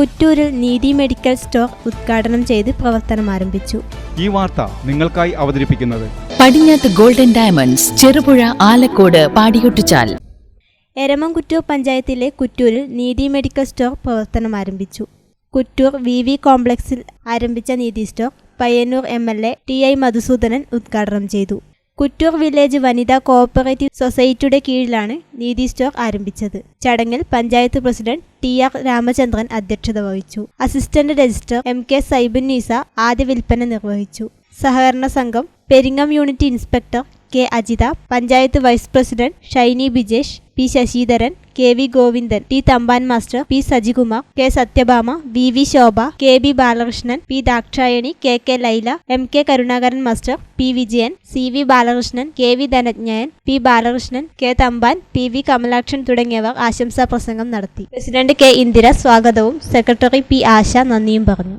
കുറ്റൂരിൽ നീതി medical store ഉദ്ഘാടനം ചെയ്ത് പ്രവർത്തനം ആരംഭിച്ചു. ഈ വാർത്ത നിങ്ങൾക്കായി അവതരിപ്പിക്കുന്നത്. Padinjath golden diamonds Cherupuzha Alakode Padiyotchal. Eramamkuttoor പഞ്ചായത്തിലെ കുറ്റൂരിൽ നീതി മെഡിക്കൽ സ്റ്റോർ പ്രവർത്തനം ആരംഭിച്ചു. കുറ്റൂർ വി വി കോംപ്ലക്സിൽ ആരംഭിച്ച Neethi store Payyanur M L A T I Madhusoodanan ഉദ്ഘാടനം ചെയ്തു. കുറ്റൂർ വില്ലേജ് വനിതാ കോഓപ്പറേറ്റീവ് സൊസൈറ്റിയുടെ കീഴിലാണ് നീതി സ്റ്റോർ ആരംഭിച്ചത്. ചടങ്ങിൽ panchayat president T R Ramachandran അധ്യക്ഷത വഹിച്ചു. Assistant registrar M K Saibunnisa Nisa ആദ്യ വിൽപ്പന നിർവഹിച്ചു. സഹകരണ സംഘം Peringom unit inspector K Ajitha panchayat vice president Shiny Bijesh P Sasidharan K V Govindan T Thampan master P Sajikumar K Sathyabhama V V Shobha K B Balakrishnan P Dakshayani K K Laila M K Karunakaran master P Vijayan C V Balakrishnan K V Dhananjayan P Balakrishnan K Thampan P V Kamalakshan തുടങ്ങിയവർ ആശംസാ പ്രസംഗം നടത്തി. President K Indira സ്വാഗതവും secretary P ആശ നന്ദിയും പറഞ്ഞു.